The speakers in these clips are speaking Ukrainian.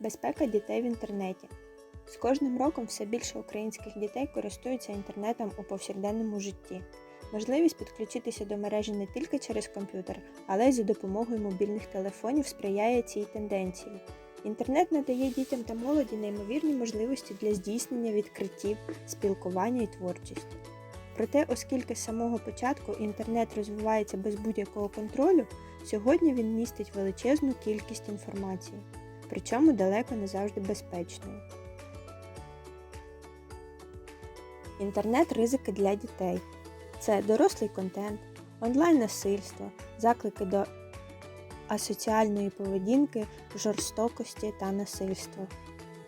Безпека дітей в інтернеті. З кожним роком все більше українських дітей користуються інтернетом у повсякденному житті. Можливість підключитися до мережі не тільки через комп'ютер, але й за допомогою мобільних телефонів сприяє цій тенденції. Інтернет надає дітям та молоді неймовірні можливості для здійснення відкриттів, спілкування і творчості. Проте, оскільки з самого початку інтернет розвивається без будь-якого контролю, сьогодні він містить величезну кількість інформації, причому далеко не завжди безпечної. Інтернет ризики для дітей. Це дорослий контент, онлайн-насильство, заклики до асоціальної поведінки, жорстокості та насильства,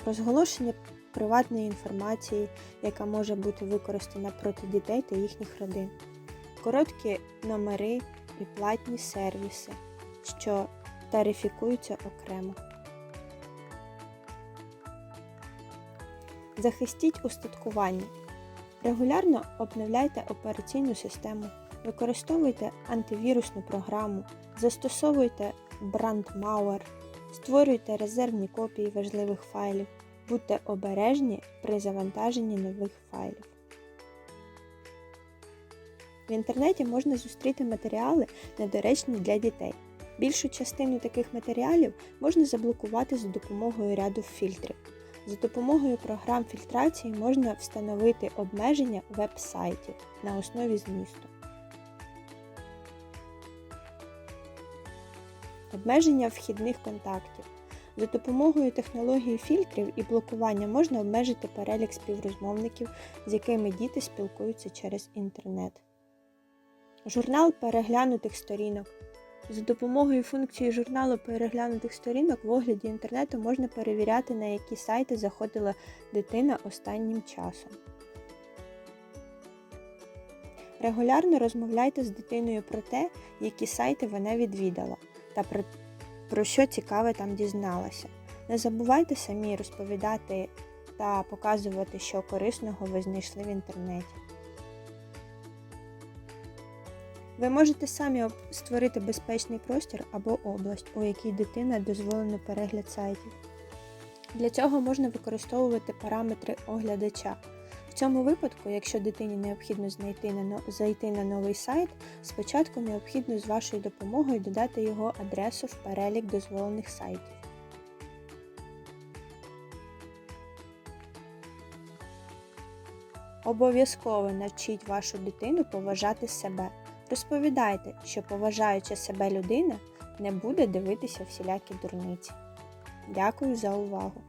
розголошення приватної інформації, яка може бути використана проти дітей та їхніх родин, короткі номери і платні сервіси, що тарифікуються окремо. Захистіть устаткування. Регулярно обновляйте операційну систему, використовуйте антивірусну програму, застосовуйте брандмауер, створюйте резервні копії важливих файлів, будьте обережні при завантаженні нових файлів. В інтернеті можна зустріти матеріали, недоречні для дітей. Більшу частину таких матеріалів можна заблокувати за допомогою ряду фільтрів. За допомогою програм фільтрації можна встановити обмеження веб-сайтів на основі змісту. Обмеження вхідних контактів. За допомогою технології фільтрів і блокування можна обмежити перелік співрозмовників, з якими діти спілкуються через інтернет. Журнал переглянутих сторінок. За допомогою функції журналу переглянутих сторінок в огляді інтернету можна перевіряти, на які сайти заходила дитина останнім часом. Регулярно розмовляйте з дитиною про те, які сайти вона відвідала та про, про що цікаве там дізналася. Не забувайте самі розповідати та показувати, що корисного ви знайшли в інтернеті. Ви можете самі створити безпечний простір або область, у якій дитина дозволено перегляд сайтів. Для цього можна використовувати параметри оглядача. В цьому випадку, якщо дитині необхідно знайти на зайти на новий сайт, спочатку необхідно з вашою допомогою додати його адресу в перелік дозволених сайтів. Обов'язково навчіть вашу дитину поважати себе. Розповідайте, що поважаюча себе людина не буде дивитися всілякі дурниці. Дякую за увагу!